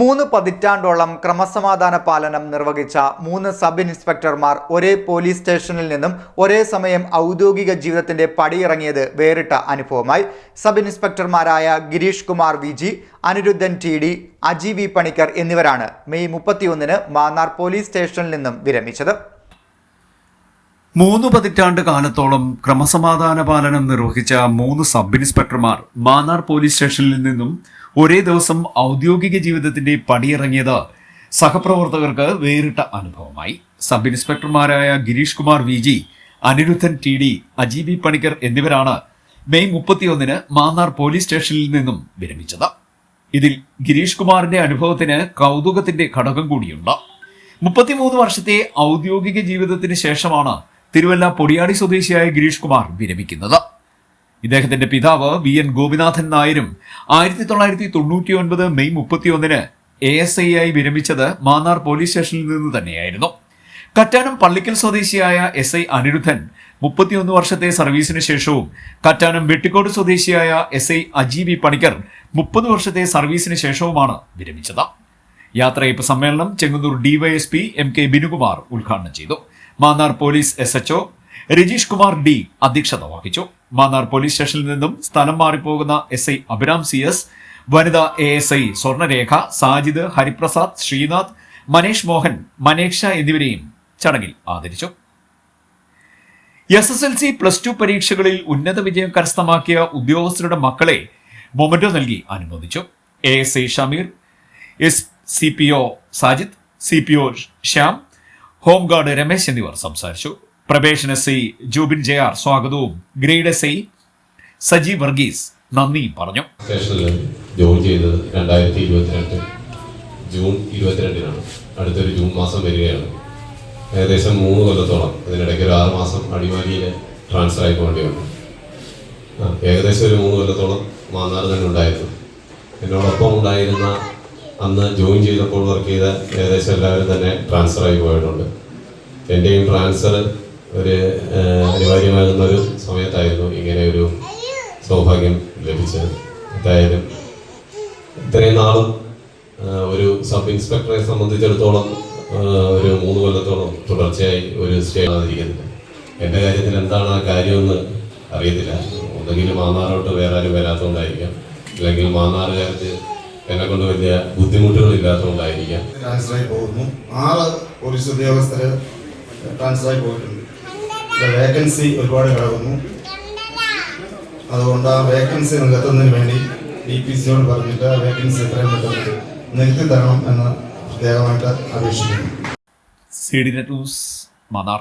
മൂന്ന് പതിറ്റാണ്ടോളം ക്രമസമാധാന പാലനം നിർവഹിച്ച മൂന്ന് സബ് ഇൻസ്പെക്ടർമാർ ഒരേ പോലീസ് സ്റ്റേഷനിൽ നിന്നും ഒരേ സമയം ഔദ്യോഗിക ജീവിതത്തിന്റെ പടിയിറങ്ങിയത് വേറിട്ട അനുഭവമായി. Sub ഇൻസ്പെക്ടർമാരായ Girish Kumar V G Aniruddhan T D Aji V Panicker എന്നിവരാണ് മെയ് മുപ്പത്തിയൊന്നിന് മാന്നാർ പോലീസ് സ്റ്റേഷനിൽ നിന്നും വിരമിച്ചത്. മൂന്ന് പതിറ്റാണ്ട് കാലത്തോളം ക്രമസമാധാന പാലനം നിർവഹിച്ച മൂന്ന് സബ് ഇൻസ്പെക്ടർമാർ മാന്നാർ പോലീസ് സ്റ്റേഷനിൽ നിന്നും ഒരേ ദിവസം ഔദ്യോഗിക ജീവിതത്തിന്റെ പടിയിറങ്ങിയത് സഹപ്രവർത്തകർക്ക് വേറിട്ട അനുഭവമായി. Sub ഇൻസ്പെക്ടർമാരായ Girish Kumar V G Aniruddhan T D അജീബി Panicker എന്നിവരാണ് മെയ് മുപ്പത്തിയൊന്നിന് മാന്നാർ പോലീസ് സ്റ്റേഷനിൽ നിന്നും വിരമിച്ചത്. ഇതിൽ ഗിരീഷ് കുമാറിന്റെ അനുഭവത്തിന് കൗതുകത്തിന്റെ ഘടകം കൂടിയുണ്ട്. മുപ്പത്തിമൂന്ന് വർഷത്തെ ഔദ്യോഗിക ജീവിതത്തിന് ശേഷമാണ് തിരുവല്ല പൊടിയാടി സ്വദേശിയായ ഗിരീഷ് കുമാർ വിരമിക്കുന്നത്. ഇദ്ദേഹത്തിന്റെ പിതാവ് വി എൻ ഗോപിനാഥൻ നായരും ആയിരത്തി തൊള്ളായിരത്തി തൊണ്ണൂറ്റി ഒൻപത് മെയ് മുപ്പത്തിയൊന്നിന് എ എസ് ഐ ആയി വിരമിച്ചത് മാന്നാർ പോലീസ് സ്റ്റേഷനിൽ നിന്ന് തന്നെയായിരുന്നു. കറ്റാനം പള്ളിക്കൽ സ്വദേശിയായ എസ് ഐ അനിരുദ്ധൻ മുപ്പത്തിയൊന്ന് വർഷത്തെ സർവീസിന് ശേഷവും കറ്റാനം വെട്ടിക്കോട് സ്വദേശിയായ എസ് ഐ അജീബി പണിക്കർ മുപ്പത് വർഷത്തെ സർവീസിന് ശേഷവുമാണ് വിരമിച്ചത്. യാത്രയപ്പ് സമ്മേളനം Chengannur DYSP M K Binukumar ഉദ്ഘാടനം ചെയ്തു. Mannar police S H O Rajeesh Kumar D അധ്യക്ഷത വഹിച്ചു. മാന്നാർ പോലീസ് സ്റ്റേഷനിൽ നിന്നും സ്ഥലം മാറിപ്പോകുന്ന S I Abhiram C S വനിതാ A S I Swarnarekha Sajid Hariprasad Sreenath Manesh Mohan Manekshaw എന്നിവരെയും ചടങ്ങിൽ ആദരിച്ചു. S S L C plus two പരീക്ഷകളിൽ ഉന്നത വിജയം കരസ്ഥമാക്കിയ ഉദ്യോഗസ്ഥരുടെ മക്കളെ മൊമന്റോ നൽകി അനുമോദിച്ചു. A S I Shameer S C P O Sajid C P O Shyam home guard Ramesh എന്നിവർ സംസാരിച്ചു. പ്രവേശന S I Jubin J R സ്വാഗതവും. Grade S I Saji Varghese നന്ദിയും പറഞ്ഞു. ജൂൺ ഇരുപത്തിരണ്ടിനാണ്. അടുത്തൊരു ജൂൺ മാസം വരികയാണ്. ഏകദേശം മൂന്ന് കൊല്ലത്തോളം അതിനിടയ്ക്ക് ഒരു ആറ് മാസം അടിമാലിയിൽ ട്രാൻസ്ഫർ ആയി പോകേണ്ടി വന്നു. ഏകദേശം ഒരു മൂന്ന് കൊല്ലത്തോളം മാന്നാർ തന്നെ ഉണ്ടായിരുന്നു. എന്നോടൊപ്പം ഉണ്ടായിരുന്ന അന്ന് ജോയിൻ ചെയ്തപ്പോൾ വർക്ക് ചെയ്ത ഏകദേശം എല്ലാവരും തന്നെ ട്രാൻസ്ഫർ ആയി പോയിട്ടുണ്ട്. എന്റെയും ട്രാൻസ്ഫർ ഒരു അനിവാര്യമാകുന്ന ഒരു സമയത്തായിരുന്നു ഇങ്ങനെ ഒരു സൗഭാഗ്യം ലഭിച്ചത്. എന്തായാലും ഇത്രയും നാളും ഒരു സബ് ഇൻസ്പെക്ടറെ സംബന്ധിച്ചിടത്തോളം ഒരു മൂന്ന് കൊല്ലത്തോളം തുടർച്ചയായി ഒരു സ്റ്റേ ആകാതിരിക്കുന്നില്ല എന്റെ കാര്യത്തിൽ എന്താണ് ആ കാര്യമെന്ന് അറിയത്തില്ല. ഒന്നെങ്കിൽ മാന്നാറോട്ട് വേറെ ആരും വരാത്തതുകൊണ്ടായിരിക്കാം അല്ലെങ്കിൽ മാന്നാറുകാർക്ക് എന്നെ കൊണ്ട് വലിയ ബുദ്ധിമുട്ടുകൾ ഇല്ലാത്തതുകൊണ്ടായിരിക്കാം പോകുന്നു. ആറ് പോലീസ് ഉദ്യോഗസ്ഥർ ട്രാൻസ്ഫറായി പോയിട്ടുണ്ട്. വേക്കൻസി ഒരുപാട് കിടക്കുന്നു. അതുകൊണ്ട് ആ വേക്കൻസി നികത്തുന്നതിന് വേണ്ടി ഡി പി സിയോട് പറഞ്ഞിട്ട് ആ വേക്കൻസി എത്രയും പെട്ടെന്ന് നികത്തി തരണം എന്ന് പ്രത്യേകമായിട്ട് അപേക്ഷിക്കുന്നു. C D news Mannar